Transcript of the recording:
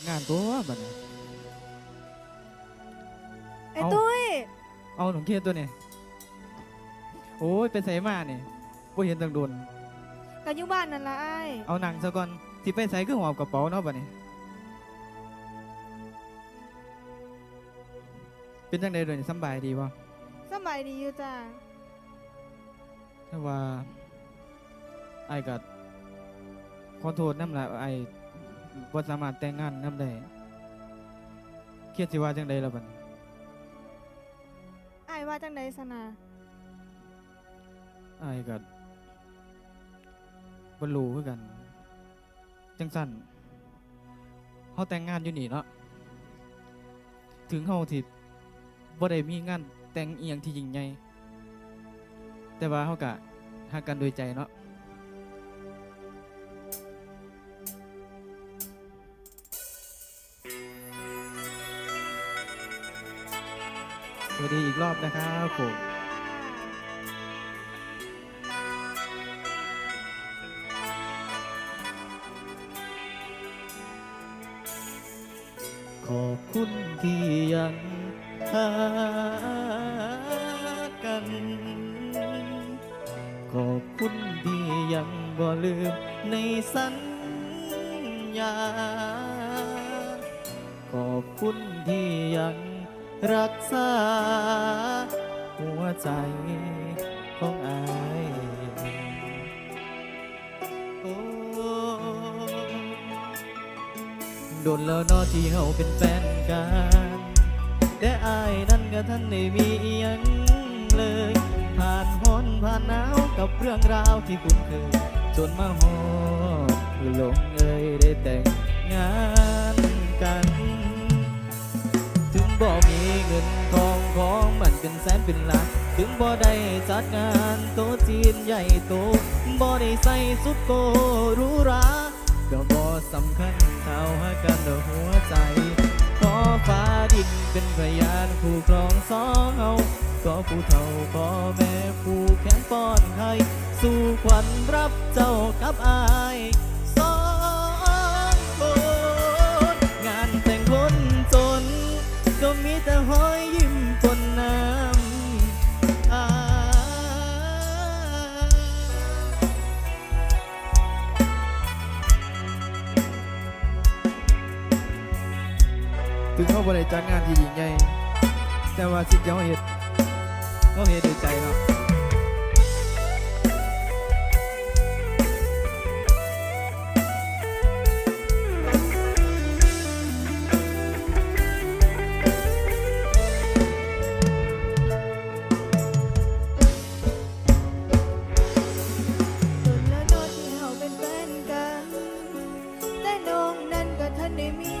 เป็นงานตัวบัดนี้ ไอ้เอ้า ตุ้ย เอาหนุ่มเคสตัวนี้โอ้ยไปใส่มาเนี่ยบ่เห็นตังโดน กันอยู่บ้านนั่นละไอ้ายเอาหนังซะก่อนสิไปใส่คือหอบกระเป๋าเนาะบัดนี้ เป็นจังได๋เดี๋ยวนี้สำบายดีบ่สบายดีอยู่จ้าถ้าว่าไอ้ายก็ขอโทษนำละไอ้าย บ่สามารถแต่งงานนำได้เครียดสิว่าจังไดล่ะบัดนี้ไอ้ายว่าจังใดสนาไอ้ายก็บ่รู้คือกัน จังสั่นเฮาแต่งงานอยู่นี่เนาะถึงเฮาที่บ่ได้มีงานแต่งอีหยังที่ยิ่งใหญ่แต่ว่าเฮาก็ฮักกันโดวยใจเนาะ วัสดีอีกรอบนะครับผมขอบคุณที่ยังหากัน ขอบคุณที่ยังบ่ลืมในสัญญา ขอบคุณที่ยัง รักษา หัวใจของอายโอ้โดนแล้วนอที่เฮาเป็นแฟนกันแต่อายนั้นก็ท่านได้มีอิหยังเลย ผ่านพ้นผ่านหนาวกับเรื่องราวที่คุ้นเคยจนมาฮอดลงเอยได้แต่งงาน นเป็นแสนเป็นล้านถึงบ่ได้จัดงานโตะจีนใหญ่โตบ่ได้ใส่สุดโกรูหราก็บ่สำคัญเท่าหากันด้วหัวใจขอฟ้าดินเป็นพยานคู่ครองสองเฮาขอผู้เฒ่าขอแม่ผู้แขนป้อนให้สู่ขวัญรับเจ้ากับอายสองคนงานแต่งคนจน ก็มีแต่หอยยิ้ม ถึงเขาบริจาคงานที่ยิ่งใหญ่แต่ว่าสิ่งที่เขาเห็ดเขาเห็ดด้วยใจเนาะจนแล้วเนอที่เฮาเป็นแฟนกันแต่นองนั้นก็ท่านได้มี